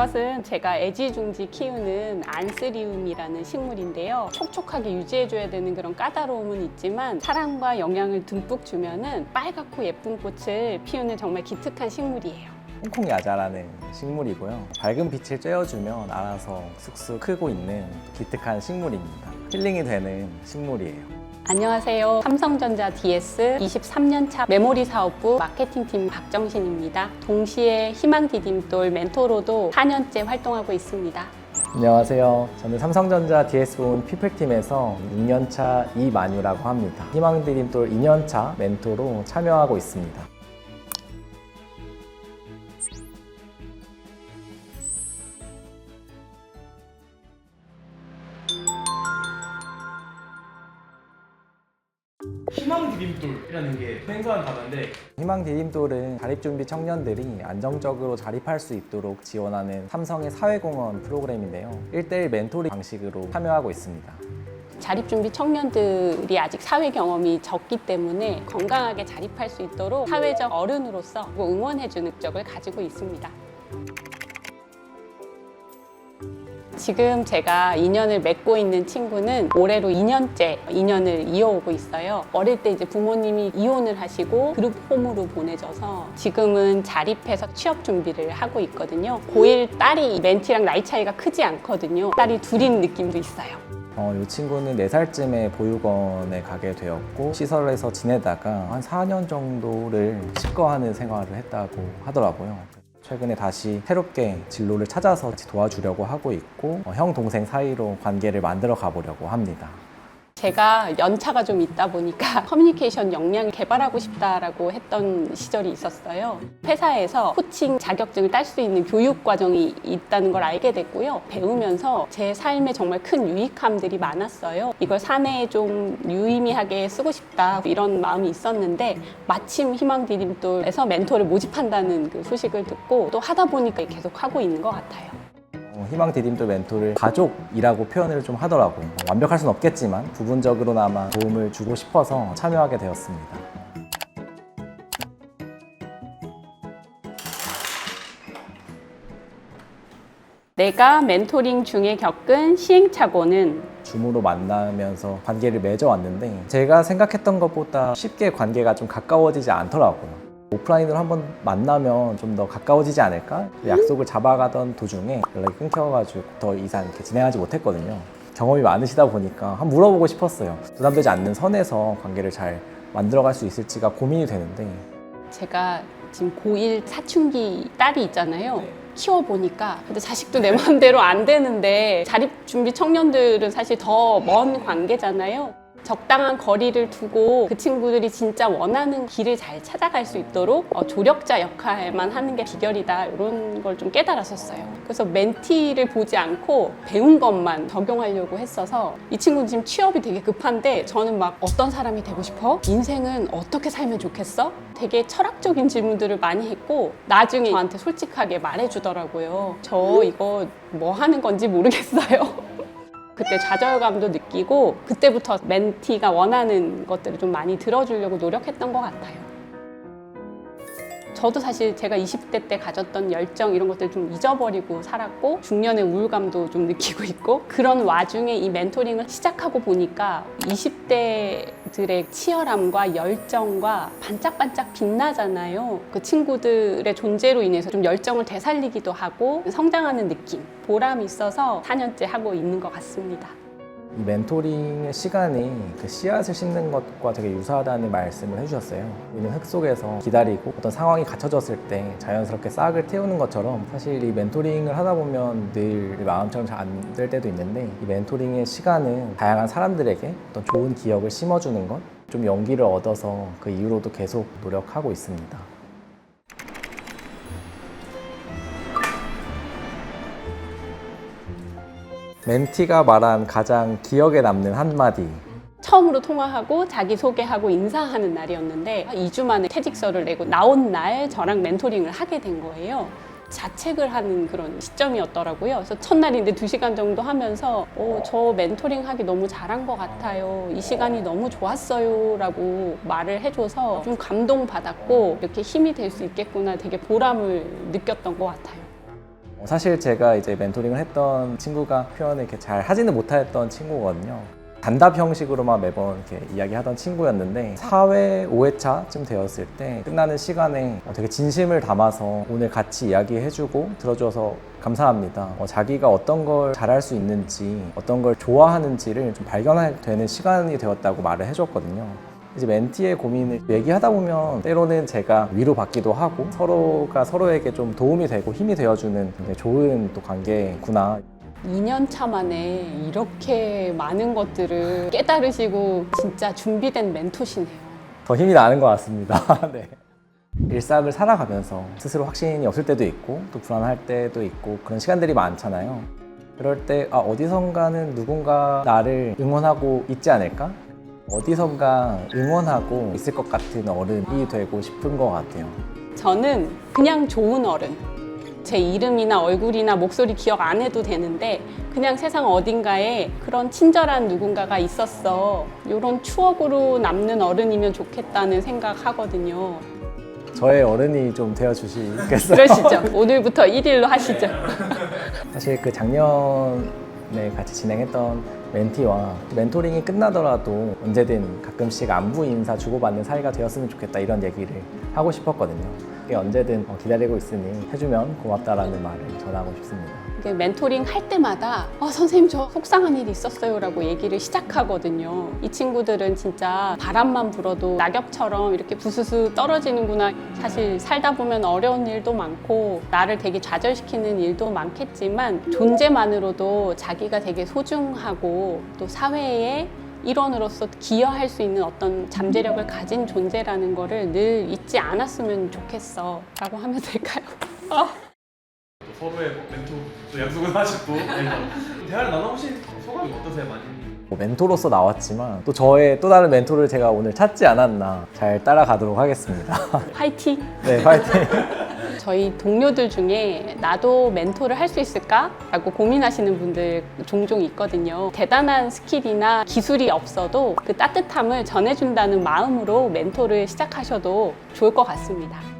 이것은 제가 애지중지 키우는 안스리움이라는 식물인데요. 촉촉하게 유지해줘야 되는 그런 까다로움은 있지만 사랑과 영양을 듬뿍 주면은 빨갛고 예쁜 꽃을 피우는 정말 기특한 식물이에요. 홍콩 야자라는 식물이고요. 밝은 빛을 쬐어주면 알아서 쑥쑥 크고 있는 기특한 식물입니다. 힐링이 되는 식물이에요. 안녕하세요. 삼성전자 DS 23년차 메모리 사업부 마케팅팀 박정신입니다. 동시에 희망 디딤돌 멘토로도 4년째 활동하고 있습니다. 안녕하세요. 저는 삼성전자 DS본 피플팀에서 6년차 이만유라고 합니다. 희망드림돌 2년차 멘토로 참여하고 있습니다. 희망 디딤돌이라는 게 생소한 단어인데 희망 디딤돌은 자립준비 청년들이 안정적으로 자립할 수 있도록 지원하는 삼성의 사회공헌 프로그램인데요. 1대1 멘토링 방식으로 참여하고 있습니다. 자립준비 청년들이 아직 사회 경험이 적기 때문에 건강하게 자립할 수 있도록 사회적 어른으로서 응원해주는 목적을 가지고 있습니다. 지금 제가 인연을 맺고 있는 친구는 올해로 2년째 인연을 이어오고 있어요. 어릴 때 이제 부모님이 이혼을 하시고 그룹 홈으로 보내져서 지금은 자립해서 취업 준비를 하고 있거든요. 고1 딸이 멘티랑 나이 차이가 크지 않거든요. 딸이 둘인 느낌도 있어요. 어, 이 친구는 4살쯤에 보육원에 가게 되었고 시설에서 지내다가 한 4년 정도를 식거하는 생활을 했다고 하더라고요. 최근에 다시 새롭게 진로를 찾아서 도와주려고 하고 있고 어, 형 동생 사이로 관계를 만들어 가보려고 합니다. 제가 연차가 좀 있다 보니까 커뮤니케이션 역량을 개발하고 싶다라고 했던 시절이 있었어요. 회사에서 코칭 자격증을 딸 수 있는 교육 과정이 있다는 걸 알게 됐고요. 배우면서 제 삶에 정말 큰 유익함들이 많았어요. 이걸 사내에 좀 유의미하게 쓰고 싶다 이런 마음이 있었는데 마침 희망 디딤돌에서 멘토를 모집한다는 그 소식을 듣고 또 하다 보니까 계속 하고 있는 것 같아요. 어, 희망 디딤돌 멘토를 가족이라고 표현을 좀 하더라고요. 어, 완벽할 순 없겠지만 부분적으로나마 도움을 주고 싶어서 참여하게 되었습니다. 내가 멘토링 중에 겪은 시행착오는 줌으로 만나면서 관계를 맺어왔는데 제가 생각했던 것보다 쉽게 관계가 좀 가까워지지 않더라고요. 오프라인으로 한번 만나면 좀 더 가까워지지 않을까? 약속을 잡아가던 도중에 연락이 끊겨가지고 더 이상 이렇게 진행하지 못했거든요. 경험이 많으시다 보니까 한번 물어보고 싶었어요. 부담되지 않는 선에서 관계를 잘 만들어갈 수 있을지가 고민이 되는데 제가 지금 고1 사춘기 딸이 있잖아요. 키워보니까 근데 자식도 내 마음대로 안 되는데 자립 준비 청년들은 사실 더 먼 관계잖아요. 적당한 거리를 두고 그 친구들이 진짜 원하는 길을 잘 찾아갈 수 있도록 어, 조력자 역할만 하는 게 비결이다 이런 걸 좀 깨달았었어요. 그래서 멘티를 보지 않고 배운 것만 적용하려고 했어서 이 친구는 지금 취업이 되게 급한데 저는 막 어떤 사람이 되고 싶어? 인생은 어떻게 살면 좋겠어? 되게 철학적인 질문들을 많이 했고 나중에 저한테 솔직하게 말해주더라고요. 저 이거 뭐 하는 건지 모르겠어요. 그때 좌절감도 느끼고 그때부터 멘티가 원하는 것들을 좀 많이 들어주려고 노력했던 것 같아요. 저도 사실 제가 20대 때 가졌던 열정 이런 것들 좀 잊어버리고 살았고 중년의 우울감도 좀 느끼고 있고 그런 와중에 이 멘토링을 시작하고 보니까 20대 들의 치열함과 열정과 반짝반짝 빛나잖아요. 그 친구들의 존재로 인해서 좀 열정을 되살리기도 하고 성장하는 느낌, 보람이 있어서 4년째 하고 있는 것 같습니다. 이 멘토링의 시간이 그 씨앗을 심는 것과 되게 유사하다는 말씀을 해주셨어요. 우리는 흙 속에서 기다리고 어떤 상황이 갖춰졌을 때 자연스럽게 싹을 틔우는 것처럼 사실 이 멘토링을 하다 보면 늘 마음처럼 잘 안 될 때도 있는데 이 멘토링의 시간은 다양한 사람들에게 어떤 좋은 기억을 심어주는 것, 좀 용기를 얻어서 그 이후로도 계속 노력하고 있습니다. 멘티가 말한 가장 기억에 남는 한마디 처음으로 통화하고 자기소개하고 인사하는 날이었는데 2주 만에 퇴직서를 내고 나온 날 저랑 멘토링을 하게 된 거예요. 자책을 하는 그런 시점이었더라고요. 그래서 첫날인데 2시간 정도 하면서 어, 저 멘토링 하기 너무 잘한 것 같아요. 이 시간이 너무 좋았어요. 라고 말을 해줘서 좀 감동받았고 이렇게 힘이 될 수 있겠구나 되게 보람을 느꼈던 것 같아요. 어, 사실 제가 이제 멘토링을 했던 친구가 표현을 이렇게 잘 하지는 못했던 친구거든요. 단답 형식으로만 매번 이렇게 이야기하던 친구였는데 4회, 5회차쯤 되었을 때 끝나는 시간에 어, 되게 진심을 담아서 오늘 같이 이야기해주고 들어줘서 감사합니다. 어, 자기가 어떤 걸 잘할 수 있는지, 어떤 걸 좋아하는지를 좀 발견하게 되는 시간이 되었다고 말을 해줬거든요. 이제 멘티의 고민을 얘기하다 보면 때로는 제가 위로받기도 하고 서로가 서로에게 좀 도움이 되고 힘이 되어주는 굉장히 좋은 또 관계구나 2년 차 만에 이렇게 많은 것들을 깨달으시고 진짜 준비된 멘토시네요. 더 힘이 나는 것 같습니다. 네. 일상을 살아가면서 스스로 확신이 없을 때도 있고 또 불안할 때도 있고 그런 시간들이 많잖아요. 그럴 때 아, 어디선가는 누군가 나를 응원하고 있지 않을까? 어디선가 응원하고 있을 것 같은 어른이 되고 싶은 것 같아요. 저는 그냥 좋은 어른. 제 이름이나 얼굴이나 목소리 기억 안 해도 되는데 그냥 세상 어딘가에 그런 친절한 누군가가 있었어. 이런 추억으로 남는 어른이면 좋겠다는 생각하거든요. 저의 어른이 좀 되어주시겠어요? 그러시죠. 오늘부터 1일로 하시죠. 사실 그 작년 에 같이 진행했던 멘티와 멘토링이 끝나더라도 언제든 가끔씩 안부 인사 주고받는 사이가 되었으면 좋겠다 이런 얘기를 하고 싶었거든요. 그게 언제든 어, 기다리고 있으니 해주면 고맙다라는 말을 전하고 싶습니다. 이게 멘토링 할 때마다 어, 선생님 저 속상한 일이 있었어요 라고 얘기를 시작하거든요. 이 친구들은 진짜 바람만 불어도 낙엽처럼 이렇게 부스스 떨어지는구나. 사실 살다 보면 어려운 일도 많고 나를 되게 좌절시키는 일도 많겠지만 존재만으로도 자기가 되게 소중하고 또 사회에 일원으로서 기여할 수 있는 어떤 잠재력을 가진 존재라는 거를 늘 잊지 않았으면 좋겠어 라고 하면 될까요? 아. 또 서로의 멘토 또 약속을 하시고 그래서 대화를 나눠보신 소감이 어떠세요, 많이? 뭐 멘토로서 나왔지만 또 저의 또 다른 멘토를 제가 오늘 찾지 않았나 잘 따라가도록 하겠습니다. 화이팅! 네, 파이팅! 저희 동료들 중에 나도 멘토를 할 수 있을까? 라고 고민하시는 분들 종종 있거든요. 대단한 스킬이나 기술이 없어도 그 따뜻함을 전해준다는 마음으로 멘토를 시작하셔도 좋을 것 같습니다.